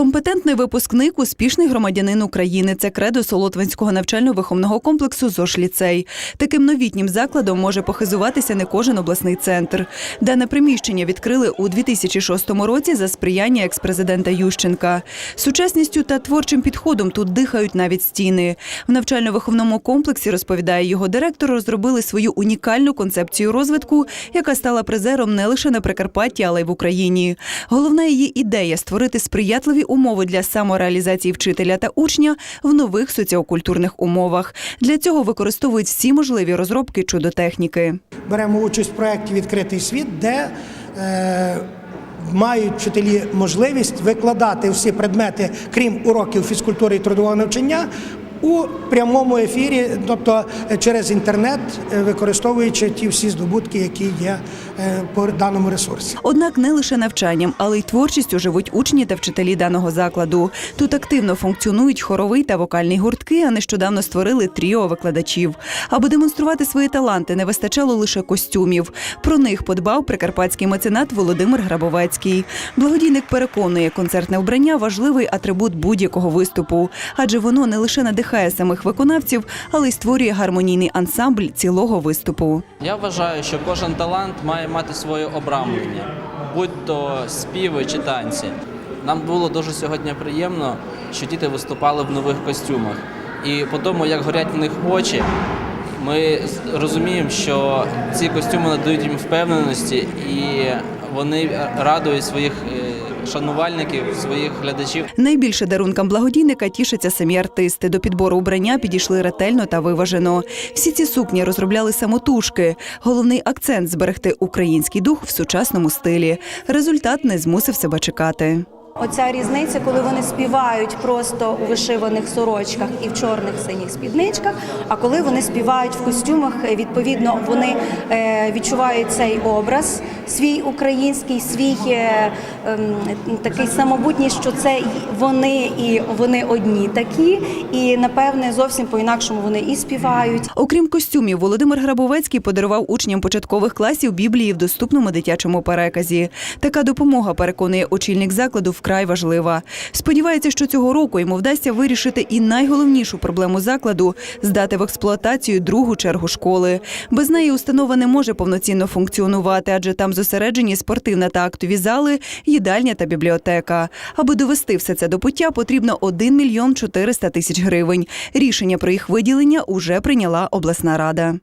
Компетентний випускник, успішний громадянин України. Це кредо Солотвинського навчально-виховного комплексу ЗОШ ліцей. Таким новітнім закладом може похизуватися не кожен обласний центр. Дане приміщення відкрили у 2006 році за сприяння експрезидента Ющенка. Сучасністю та творчим підходом тут дихають навіть стіни. В навчально-виховному комплексі розповідає його директор. Розробили свою унікальну концепцію розвитку, яка стала призером не лише на Прикарпатті, але й в Україні. Головна її ідея створити сприятливі умови для самореалізації вчителя та учня в нових соціокультурних умовах. Для цього використовують всі можливі розробки чудотехніки. беремо участь в проєкті Відкритий світ, де е, мають вчителі можливість викладати всі предмети, крім уроків фізкультури і трудового навчання. У прямому ефірі, тобто е, через інтернет, е, використовуючи ті всі здобутки, які є е, по даному ресурсі. Однак не лише навчанням, але й творчістю живуть учні та вчителі даного закладу. Тут активно функціонують хоровий та вокальний гуртки, а нещодавно створили тріо викладачів. Аби демонструвати свої таланти, не вистачало лише костюмів. Про них подбав прикарпатський меценат Володимир Грабовецький. Благодійник переконує, концертне вбрання важливий атрибут будь-якого виступу, адже воно не лише надихає самих виконавців, але й створює гармонійний ансамбль цілого виступу. Я вважаю, що кожен талант має мати своє обрамлення, будь то співи чи танці. Нам було дуже сьогодні приємно, що діти виступали в нових костюмах. І по тому, як горять в них очі, ми розуміємо, що ці костюми надають їм впевненості і вони радують своїх е, шанувальників, своїх глядачів. Найбільше дарункам благодійника тішаться самі артисти. До підбору убрання підійшли ретельно та виважено. Всі ці сукні розробляли самотужки. Головний акцент зберегти український дух в сучасному стилі. Результат не змусив себе чекати. Оця різниця, коли вони співають просто у вишиваних сорочках і в чорних синіх спідничках. А коли вони співають в костюмах, е, відповідно вони е, відчувають цей образ, свій український, свій е, ем, такий самобутній, що це вони і вони одні такі. І напевне зовсім по-інакшому вони і співають, Окрім костюмів, Володимир Грабовецький подарував учням початкових класів Біблії в доступному дитячому переказі. Така допомога, переконує очільник закладу, вкрай важлива. Сподівається, що цього року йому вдасться вирішити і найголовнішу проблему закладу здати в експлуатацію другу чергу школи. Без неї установа не може повноцінно функціонувати, адже там зосереджені спортивна та актові зали, їдальня та бібліотека. Аби довести все це до пуття, потрібно 1 мільйон 400 тисяч гривень. Рішення про їх виділення уже прийняла обласна рада.